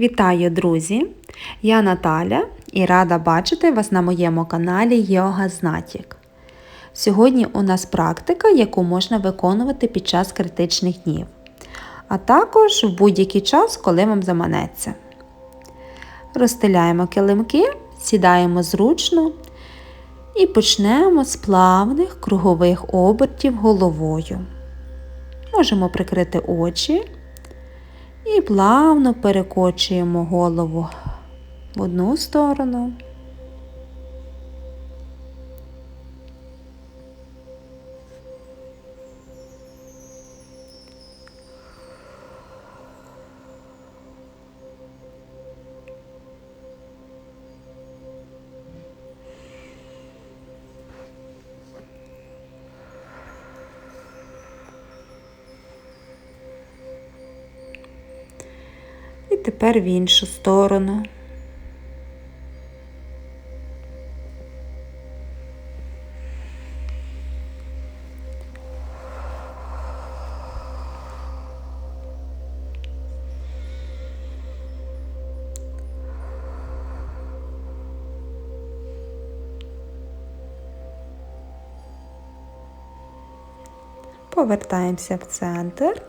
Вітаю, друзі! Я Наталя і рада бачити вас на моєму каналі Йога Знатік. Сьогодні у нас практика, яку можна виконувати під час критичних днів, а також в будь-який час, коли вам заманеться. Розстеляємо килимки, сідаємо зручно і почнемо з плавних кругових обертів головою. Можемо прикрити очі. І плавно перекочуємо голову в одну сторону. Тепер в іншу сторону. Повертаємося в центр,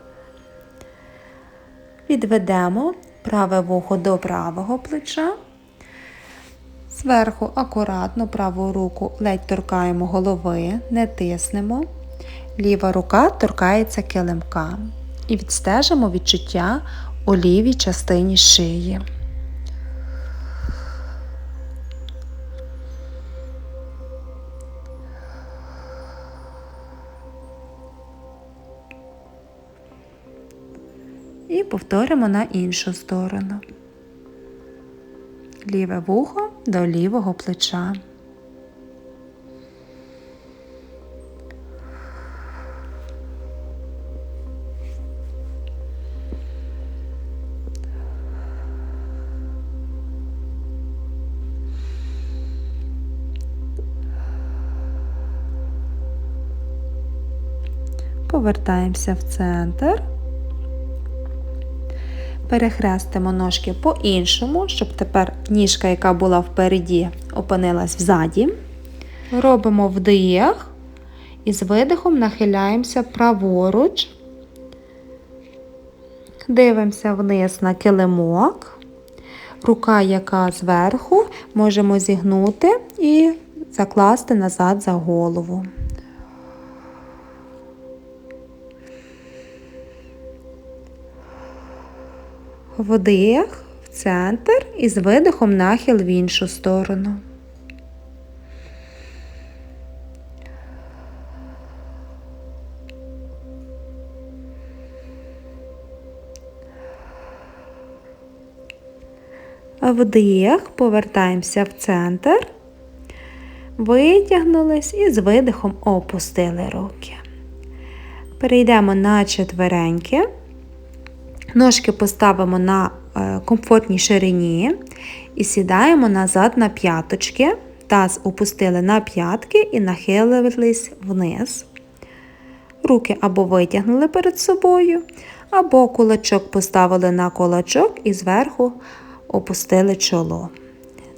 відведемо праве вухо до правого плеча. Зверху акуратно праву руку ледь торкаємо голови, не тиснемо. Ліва рука торкається килимка. І відстежимо відчуття у лівій частині шиї. Повторимо на іншу сторону. Ліве вухо до лівого плеча. Повертаємося в центр перехрестимо ножки по-іншому, щоб тепер ніжка, яка була впереді, опинилась взаді. Робимо вдих і з видихом нахиляємося праворуч, дивимося вниз на килимок. Рука, яка зверху, можемо зігнути і закласти назад за голову. Вдих в центр і з видихом нахил в іншу сторону. Вдих, повертаємося в центр, витягнулись і з видихом опустили руки. Перейдемо на четвереньки. Ножки поставимо на е, комфортній ширині і сідаємо назад на п'яточки. Таз опустили на п'ятки і нахилились вниз. Руки або витягнули перед собою, або кулачок поставили на кулачок і зверху опустили чоло.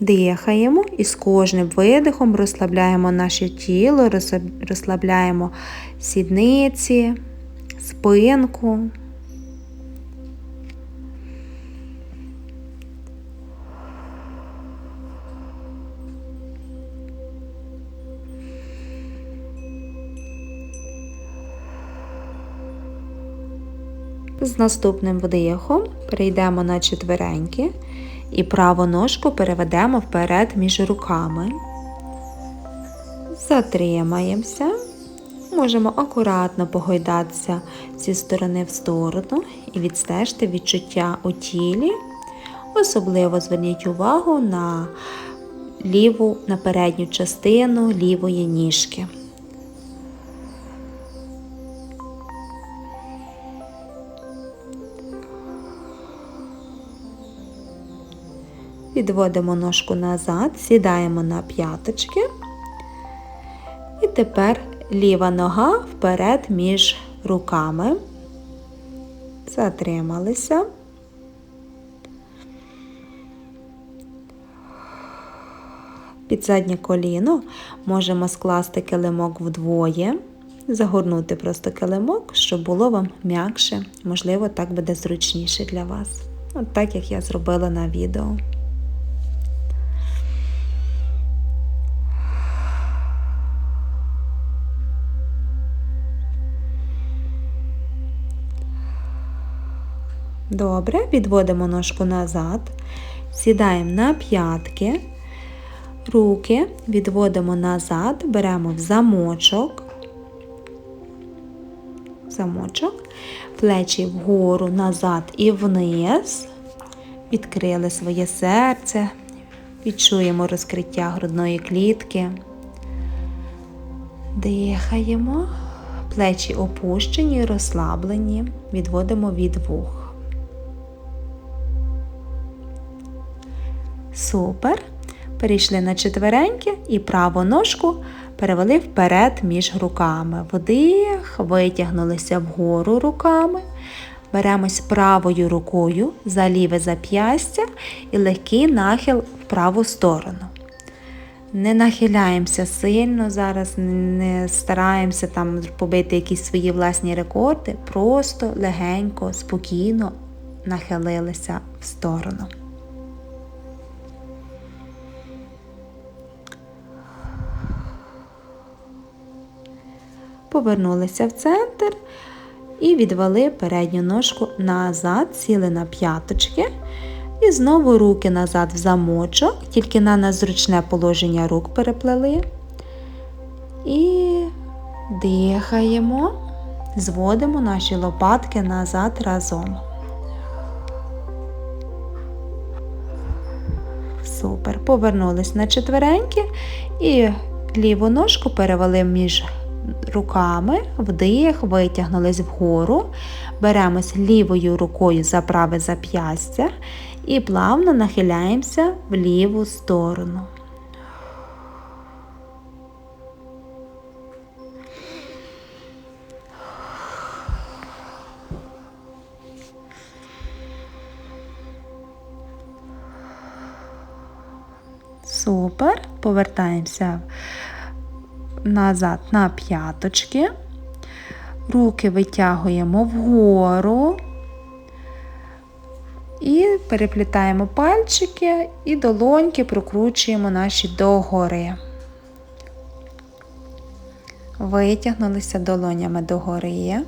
Дихаємо і з кожним видихом розслабляємо наше тіло, розслабляємо сідниці, спинку. З наступним вдихом перейдемо на четвереньки і праву ножку переведемо вперед між руками. Затримаємося. Можемо акуратно погойдатися зі сторони в сторону і відстежити відчуття у тілі. Особливо зверніть увагу на ліву на передню частину лівої ніжки. Відводимо ножку назад, сідаємо на п'яточки. І тепер ліва нога вперед між руками. Затрималися. Під заднє коліно можемо скласти килимок вдвоє, загорнути просто килимок, щоб було вам м'якше, можливо, так буде зручніше для вас. От так, як я зробила на відео. Добре, відводимо ножку назад, сідаємо на п'ятки, руки відводимо назад, беремо в замочок, замочок, плечі вгору, назад і вниз, відкрили своє серце, відчуємо розкриття грудної клітки, дихаємо, плечі опущені, розслаблені, відводимо від вух. Супер. Перейшли на четвереньки і праву ножку перевели вперед між руками. Вдих, витягнулися вгору руками. Беремось правою рукою за ліве зап'ястя і легкий нахил в праву сторону. Не нахиляємося сильно зараз, не стараємося там побити якісь свої власні рекорди, просто легенько, спокійно нахилилися в сторону. Повернулися в центр і відвели передню ножку назад, сіли на п'яточки. І знову руки назад в замочок, тільки на незручне положення рук переплели. І дихаємо, зводимо наші лопатки назад разом. Супер. Повернулись на четвереньки і ліву ножку перевели між руками, вдих, витягнулись вгору, беремось лівою рукою за праве зап'ястя і плавно нахиляємося в ліву сторону. Супер, повертаємося назад на п'яточки, руки витягуємо вгору і переплітаємо пальчики і долоньки прокручуємо наші догори. Витягнулися долонями догори.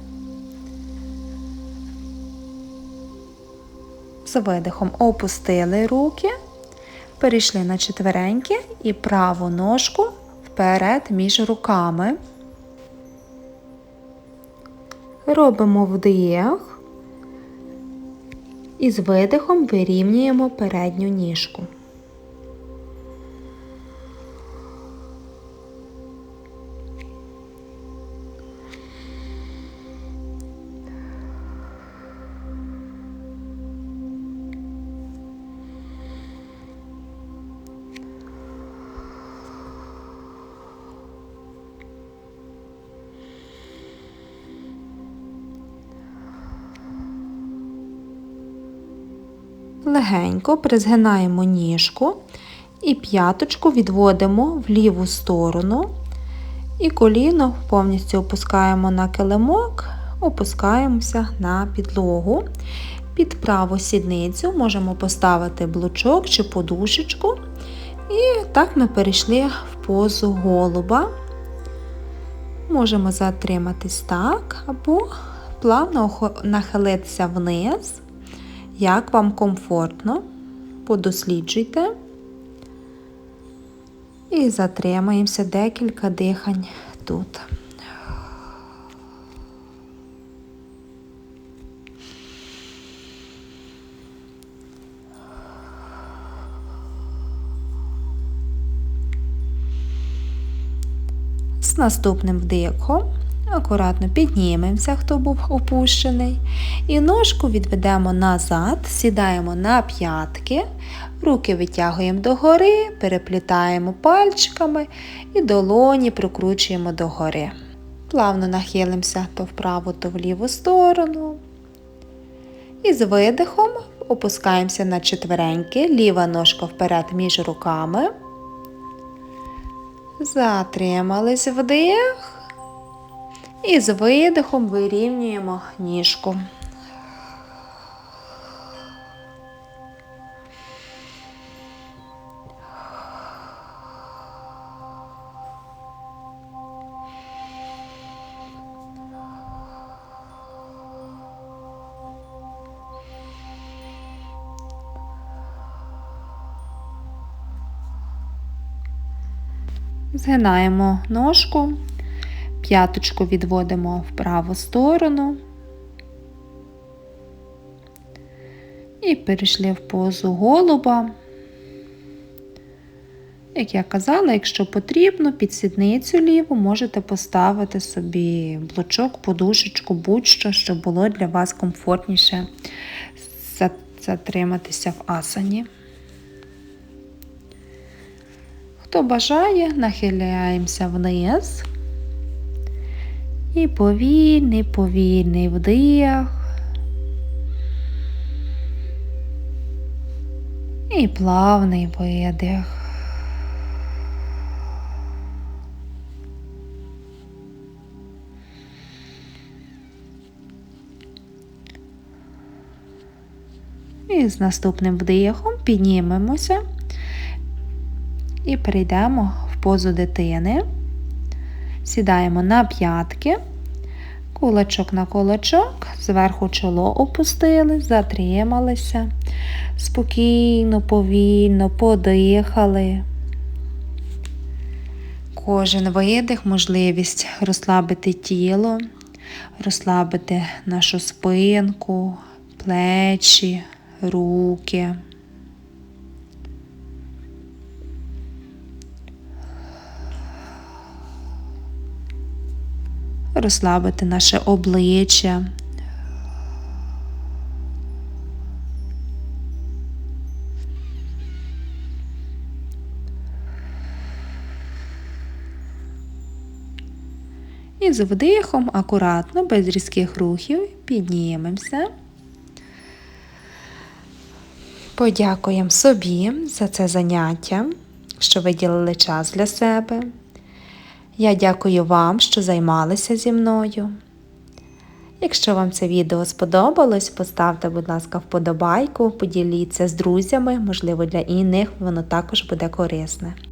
З видихом опустили руки, перейшли на четвереньки і праву ножку вперед між руками. Робимо вдих і з видихом вирівнюємо передню ніжку. Легенько призгинаємо ніжку і п'яточку відводимо в ліву сторону. І коліно повністю опускаємо на килимок, опускаємося на підлогу. Під праву сідницю можемо поставити блочок чи подушечку. І так ми перейшли в позу голуба. Можемо затриматись так, або плавно нахилитися вниз. Як вам комфортно, подосліджуйте. І затримаємося декілька дихань тут. З наступним вдихом Акуратно піднімемося, хто був опущений. І ножку відведемо назад, сідаємо на п'ятки, руки витягуємо догори, переплітаємо пальчиками і долоні прокручуємо догори. Плавно нахилимося то в праву, то в ліву сторону. І з видихом опускаємося на четвереньки, ліва ножка вперед між руками. Затримались вдих. І з видихом вирівнюємо ніжку. Згинаємо ножку, п'яточку відводимо в праву сторону і перейшли в позу голуба. Як я казала, якщо потрібно, під сідницю ліву можете поставити собі блочок, подушечку, будь-що, щоб було для вас комфортніше затриматися в асані. Хто бажає, нахиляємося вниз. І повільний, повільний вдих. І плавний видих. І з наступним вдихом піднімемося і перейдемо в позу дитини. Сідаємо на п'ятки, кулачок на кулачок, зверху чоло опустили, затрималися, спокійно, повільно подихали. Кожен видих, можливість розслабити тіло, розслабити нашу спинку, плечі, руки. Розслабити наше обличчя. І з вдихом акуратно, без різких рухів, піднімемося. Подякуємо собі за це заняття, що виділили час для себе. Я дякую вам, що займалися зі мною. Якщо вам це відео сподобалось, поставте, будь ласка, вподобайку, поділіться з друзями, можливо, для інших воно також буде корисне.